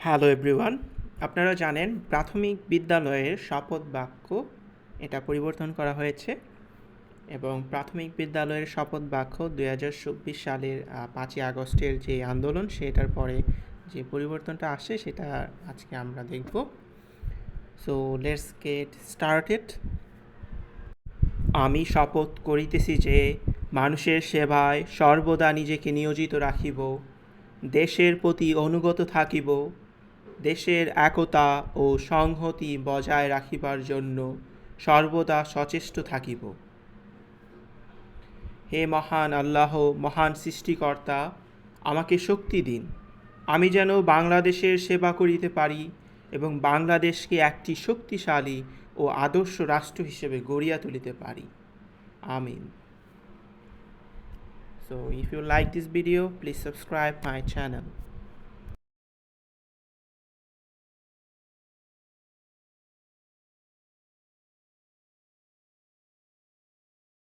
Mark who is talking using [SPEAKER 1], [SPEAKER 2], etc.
[SPEAKER 1] Hello everyone আপনারা জানেন প্রাথমিক বিদ্যালয়ের শপথ বাক্য এটা পরিবর্তন করা হয়েছে এবং প্রাথমিক বিদ্যালয়ের শপথ বাক্য দুই হাজার চব্বিশ সালের পাঁচই আগস্টের যে আন্দোলন সেটার পরে যে পরিবর্তনটা আসে সেটা আজকে আমরা দেখব। সো লেটস গেট স্টার্টেড আমি শপথ করিতেছি যে মানুষের সেবায় সর্বদা নিজেকে নিয়োজিত রাখিব, দেশের প্রতি অনুগত থাকিব দেশের একতা ও সংহতি বজায় রাখিবার জন্য সর্বদা সচেষ্ট থাকিব। হে মহান আল্লাহ মহান সৃষ্টিকর্তা আমাকে শক্তি দিন। আমি যেন বাংলাদেশের সেবা করিতে পারি এবং বাংলাদেশকে একটি শক্তিশালী ও আদর্শ রাষ্ট্র হিসেবে গড়িয়া তুলিতে পারি। আমিন। So if you like this video, please subscribe my channel.